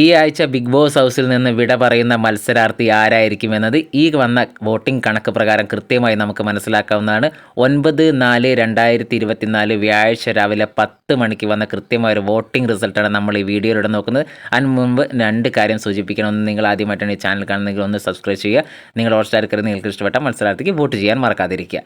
ഈ ആഴ്ച big boss ഹൗസിൽ നിന്ന് വിട പറയുന്ന മത്സരാർത്ഥി ആരായിരിക്കും എന്നത് ഈ വന്ന വോട്ടിംഗ് കണക്ക് പ്രകാരം കൃത്യമായി നമുക്ക് മനസ്സിലാക്കാവുന്നതാണ്. ഒൻപത് നാല് രണ്ടായിരത്തി ഇരുപത്തിനാല് വ്യാഴാഴ്ച രാവിലെ പത്ത് മണിക്ക് വന്ന കൃത്യമായ ഒരു വോട്ടിംഗ് റിസൾട്ടാണ് നമ്മൾ ഈ വീഡിയോയിലൂടെ നോക്കുന്നത്. അതിന് മുമ്പ് രണ്ട് കാര്യം സൂചിപ്പിക്കണം. ഒന്ന് നിങ്ങൾ ആദ്യമായിട്ടാണ് ഈ ചാനൽ കാണുന്നെങ്കിൽ ഒന്ന് സബ്സ്ക്രൈബ് ചെയ്യുക. നിങ്ങൾ ഹോട്ട്സ്റ്റാർ കയറി നിങ്ങൾക്ക് ഇഷ്ടപ്പെട്ട മത്സരാർത്ഥിക്ക് വോട്ട് ചെയ്യാൻ മറക്കാതിരിക്കുക.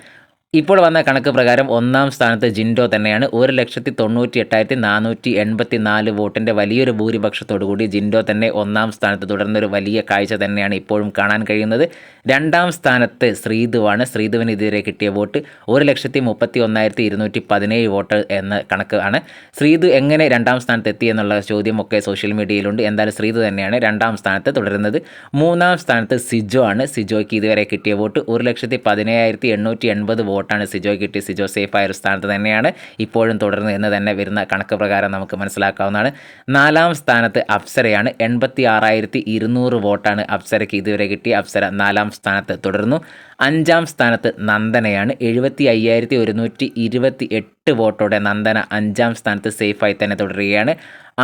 ഇപ്പോൾ വന്ന കണക്ക് പ്രകാരം ഒന്നാം സ്ഥാനത്ത് ജിൻഡോ തന്നെയാണ്. ഒരു ലക്ഷത്തി തൊണ്ണൂറ്റി എട്ടായിരത്തി നാനൂറ്റി എൺപത്തി നാല് വോട്ടിന്റെ വലിയൊരു ഭൂരിപക്ഷത്തോടു കൂടി ജിൻഡോ തന്നെ ഒന്നാം സ്ഥാനത്ത്. തുടർന്നൊരു വലിയ കാഴ്ച തന്നെയാണ് ഇപ്പോഴും കാണാൻ കഴിയുന്നത്. രണ്ടാം സ്ഥാനത്ത് ശ്രീധുവാണ്. ശ്രീധുവിനെതിരെ കിട്ടിയ വോട്ട് ഒരു ലക്ഷത്തി മുപ്പത്തി ഒന്നായിരത്തി ഇരുന്നൂറ്റി പതിനേഴ് വോട്ട് എന്ന കണക്ക് ആണ്. ശ്രീധു എങ്ങനെ രണ്ടാം സ്ഥാനത്ത് എത്തി എന്നുള്ള ചോദ്യമൊക്കെ സോഷ്യൽ മീഡിയയിലുണ്ട്. എന്തായാലും ശ്രീധു തന്നെയാണ് രണ്ടാം സ്ഥാനത്ത് തുടരുന്നത്. മൂന്നാം സ്ഥാനത്ത് സിജോ ആണ്. സിജോയ്ക്ക് ഇതുവരെ കിട്ടിയ വോട്ട് ഒരു ലക്ഷത്തി പതിനേഴായിരത്തി എണ്ണൂറ്റി എൺപത് വോട്ടാണ് സിജോ കിട്ടി. സിജോ സേഫ് ഒരു സ്ഥാനത്ത് തന്നെയാണ് ഇപ്പോഴും തുടർന്ന് എന്ന് തന്നെ വരുന്ന കണക്ക് പ്രകാരം നമുക്ക് മനസ്സിലാക്കാവുന്നതാണ്. നാലാം സ്ഥാനത്ത് അപ്സരയാണ്. എൺപത്തി ആറായിരത്തി ഇരുന്നൂറ് വോട്ടാണ് അപ്സരയ്ക്ക് ഇതുവരെ കിട്ടി. അപ്സര നാലാം സ്ഥാനത്ത് തുടർന്നു. അഞ്ചാം സ്ഥാനത്ത് നന്ദനയാണ്. എഴുപത്തി അയ്യായിരത്തി ഒരുന്നൂറ്റി ഇരുപത്തി എട്ട് വോട്ടോടെ നന്ദന അഞ്ചാം സ്ഥാനത്ത് സേഫായി തന്നെ തുടരുകയാണ്.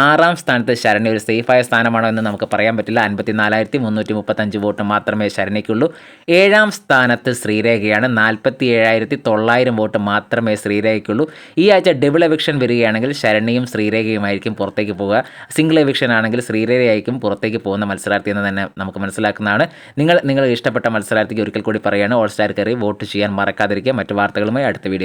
ആറാം സ്ഥാനത്ത് ശരണി ഒരു സേഫായ സ്ഥാനമാണോ എന്ന് നമുക്ക് പറയാൻ പറ്റില്ല. അൻപത്തി നാലായിരത്തി മുന്നൂറ്റി മുപ്പത്തഞ്ച് വോട്ട് മാത്രമേ ശരണിക്കുള്ളൂ. ഏഴാം സ്ഥാനത്ത് ശ്രീരേഖയാണ്. നാൽപ്പത്തി ഏഴായിരത്തി തൊള്ളായിരം വോട്ട് മാത്രമേ ശ്രീരേഖയ്ക്കുള്ളൂ. ഈ ആഴ്ച ഡബിൾ എവിക്ഷൻ വരികയാണെങ്കിൽ ശരണിയും ശ്രീരേഖയുമായിരിക്കും പുറത്തേക്ക് പോവുക. സിംഗിൾ എവിക്ഷൻ ആണെങ്കിൽ ശ്രീരേഖയായിരിക്കും പുറത്തേക്ക് പോകുന്ന മത്സരാർത്ഥി എന്ന് തന്നെ നമുക്ക് മനസ്സിലാക്കുന്നതാണ്. നിങ്ങൾ നിങ്ങൾ ഇഷ്ടപ്പെട്ട മത്സരാർത്ഥിക്ക് ഒരിക്കൽ കൂടി പറയുകയാണ് ഓൾ സ്റ്റാർ കയറി വോട്ട് ചെയ്യാൻ മറക്കാതിരിക്കുക. മറ്റു വാർത്തകളുമായി അടുത്ത വീഡിയോ